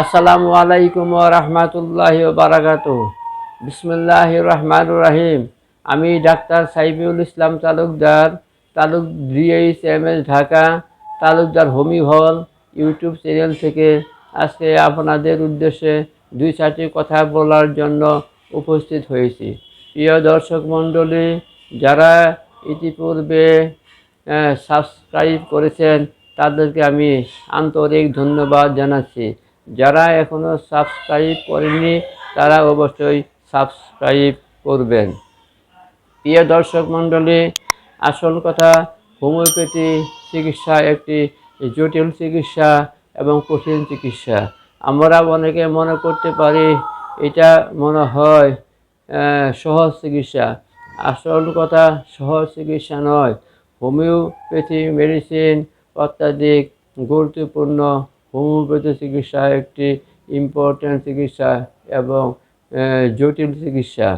আসসালামু আলাইকুম রহমতুল্লাহ বারাকাতু বিসমুল্লাহ রহমান রাহিম। আমি doctor Saiful Islam Talukdar তালুক D H M S Dhaka, Talukdar homeo hall YouTube channel থেকে আজকে আপনাদের উদ্দেশ্যে দুই চারটি কথা বলার জন্য উপস্থিত হয়েছি। প্রিয় দর্শক মণ্ডলী, যারা ইতিপূর্বে সাবস্ক্রাইব করেছেন, তাদেরকে আমি আন্তরিক ধন্যবাদ জানাচ্ছি। যারা এখনও সাবস্ক্রাইব করেননি, তারা অবশ্যই সাবস্ক্রাইব করবেন। প্রিয় দর্শক মণ্ডলী, আসল কথা, হোমিওপ্যাথি চিকিৎসা একটি জটিল চিকিৎসা এবং কঠিন চিকিৎসা। আমরা অনেকে মনে করতে পারি এটা মনে হয় সহজ চিকিৎসা। আসল কথা, সহজ চিকিৎসা নয়। হোমিওপ্যাথি মেডিসিন অত্যাধিক গুরুত্বপূর্ণ হোমিওপ্যাথি চিকিৎসা একটি ইম্পর্ট্যান্ট চিকিৎসা এবং জটিল চিকিৎসা।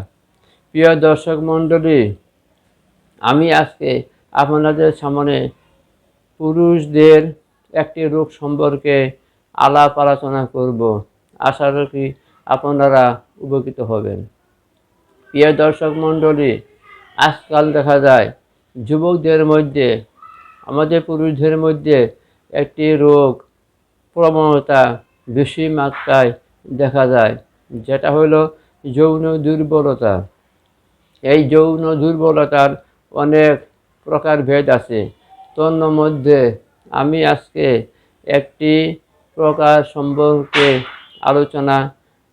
প্রিয় দর্শক মণ্ডলী, আমি আজকে আপনাদের সামনে পুরুষদের একটি রোগ সম্পর্কে আলাপ আলোচনা করব। আশা রাখি আপনারা উপকৃত হবেন। প্রিয় দর্শক মণ্ডলী, আজকাল দেখা যায় যুবকদের মধ্যে, আমাদের পুরুষদের মধ্যে একটি রোগ প্রবণতা বেশি মাত্রায় দেখা যায়, যেটা হলো যৌন দুর্বলতা। এই যৌন দুর্বলতার অনেক প্রকারভেদ আছে। তোর মধ্যে আমি আজকে একটি প্রকার সম্পর্কে আলোচনা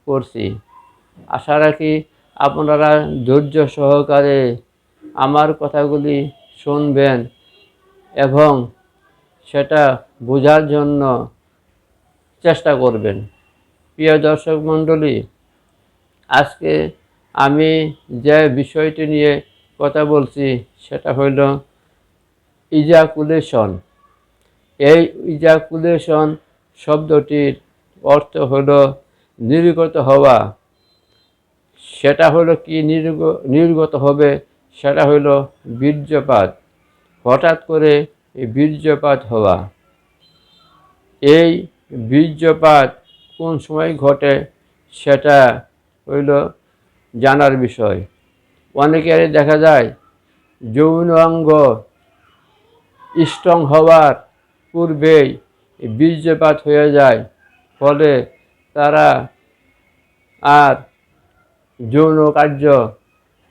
করছি। আশা রাখি আপনারা ধৈর্য সহকারে আমার কথাগুলি শুনবেন এবং সেটা বোঝার জন্য চেষ্টা করবেন। প্রিয় দর্শক মণ্ডলী, আজকে আমি যে বিষয়টি নিয়ে কথা বলছি সেটা হইল ইজাকুলেশন এই ইজাকুলেশন শব্দটির অর্থ হল নির্গত হওয়া। সেটা হলো কি নির্গ, নির্গত হবে সেটা হলো বীর্যপাত। হঠাৎ করে বীর্যপাত হওয়া। এই বীর্যপাত কোন সময় ঘটে সেটা হইল জানার বিষয়। অনেকের দেখা যায়, যৌন অঙ্গ স্ট্রং হওয়ার পূর্বেই বীর্যপাত হয়ে যায়, ফলে তারা আর যৌন কার্য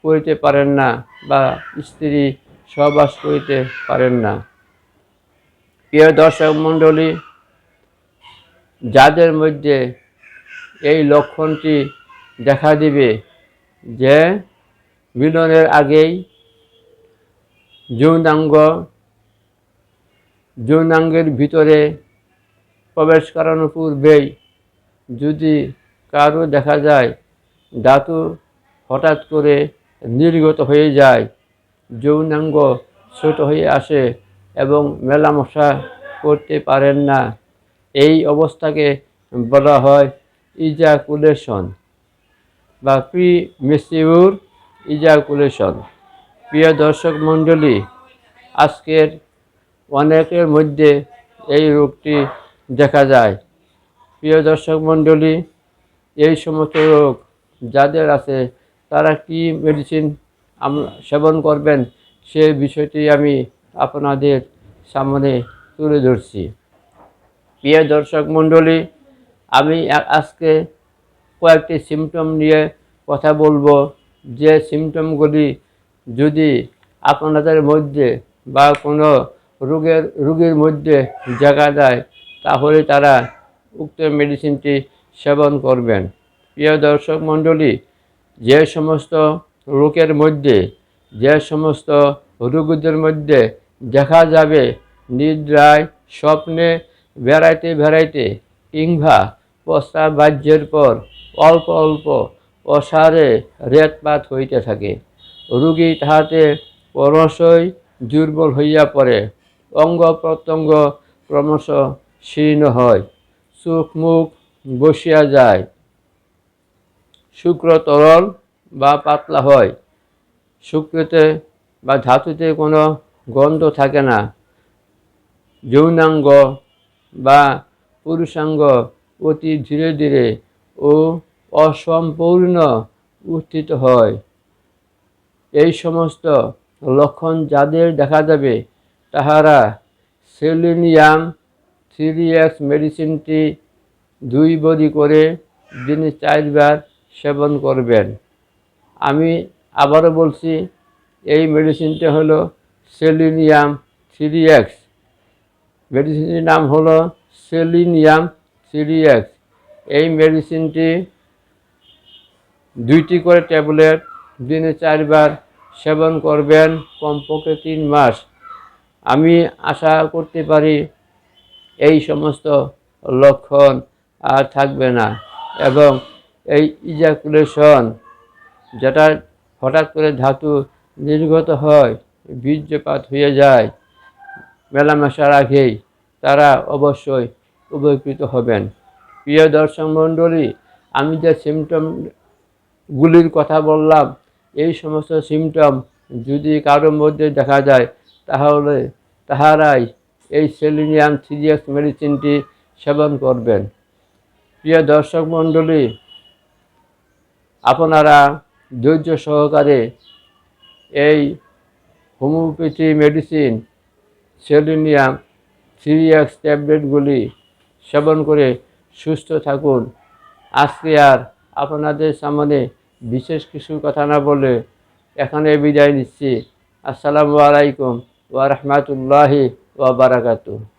করিতে পারেন না বা স্ত্রী সহবাস করিতে পারেন না। প্রিয় দর্শক মণ্ডলী যাদের মধ্যে এই লক্ষণটি দেখা দিবে যে মিলনের আগেই যৌনাঙ্গ, যৌনাঙ্গের ভিতরে প্রবেশ করানোর পূর্বেই যদি কারও দেখা যায় ধাতু হঠাৎ করে নির্গত হয়ে যায়, যৌনাঙ্গ ছোট হয়ে আসে এবং মেলামশা করতে পারেন না এই অবস্থাকে বলা হয় ইজাকুলেশন বা প্রি মেসিউর ইজাকুলেশন প্রিয় দর্শক মণ্ডলী, আজকের অনেকের মধ্যে এই রোগটি দেখা যায়। প্রিয় দর্শক মণ্ডলী, এই সমস্ত রোগ যাদের আছে, তারা কি মেডিসিন সেবন করবেন, সে বিষয়টি আমি আপনাদের সামনে তুলে ধরছি। প্রিয় দর্শক মণ্ডলী, আমি আজকে কয়েকটি সিমটম নিয়ে কথা বলব। যে সিমটমগুলি যদি আপনাদের মধ্যে বা কোনো রোগের, রোগীর মধ্যে দেখা দেয়, তাহলে তারা উক্ত মেডিসিনটি সেবন করবেন। প্রিয় দর্শক মণ্ডলী, যে সমস্ত রোগের মধ্যে, যে সমস্ত রোগীদের মধ্যে দেখা যাবে নিদ্রায়, স্বপ্নে বেড়াইতে বেড়াইতে কিংবা প্রস্তাব বাহ্যের পর অল্প অল্প অসারে রেতপাত হইতে থাকে। রুগী তাহাতে ক্রমশই দুর্বল হইয়া পড়ে। অঙ্গ প্রত্যঙ্গ ক্রমশ শীর্ণ হয়। চোখ মুখ বসিয়া যায়। শুক্র তরল বা পাতলা হয়। শুক্রতে বা ধাতুতে কোনো গন্ধ থাকে না। যৌনাঙ্গ বা পুরুষাঙ্গ অতি ধীরে ধীরে ও অসম্পূর্ণ উত্থিত হয়। এই সমস্ত লক্ষণ যাদের দেখা যাবে, তাহারা সেলিনিয়াম থ্রি এক্স মেডিসিনটি দুই বড়ি করে দিনে চারবার সেবন করবেন। আমি আবারও বলছি, এই মেডিসিনটা হলো সেলিনিয়াম থ্রি এক্স। মেডিসিনটির নাম হলো সেলিনিয়াম এক্স এই মেডিসিনটি দুইটি করে ট্যাবলেট দিনে চারবার সেবন করবেন, কমপক্ষে তিন মাস। আমি আশা করতে পারি এই সমস্ত লক্ষণ আর থাকবে না এবং এই ইজাকুলেশন যেটা হঠাৎ করে ধাতু নির্গত হয়, বীর্যপাত হয়ে যায়, মেলামেশার আগেই। তারা অবশ্যই উপকৃত হবেন। প্রিয় দর্শক মণ্ডলী, আমি যে সিমটমগুলির কথা বললাম, এই সমস্ত সিমটম যদি কারোর মধ্যে দেখা যায়, তাহলে তাহারাই এই সেলিনিয়াম সিরিয়াস মেডিসিনটি সেবন করবেন। প্রিয় দর্শক মণ্ডলী, আপনারা ধৈর্য সহকারে এই হোমিওপ্যাথি মেডিসিন সেলিনিয়াম সিরিয়াক্স ট্যাবলেটগুলি সেবন করে সুস্থ থাকুন। আজকে আর আপনাদের সামনে বিশেষ কিছু কথা না বলে এখানে বিদায় নিচ্ছি। আসসালামু আলাইকুম ওয়া বারাকাতুহু।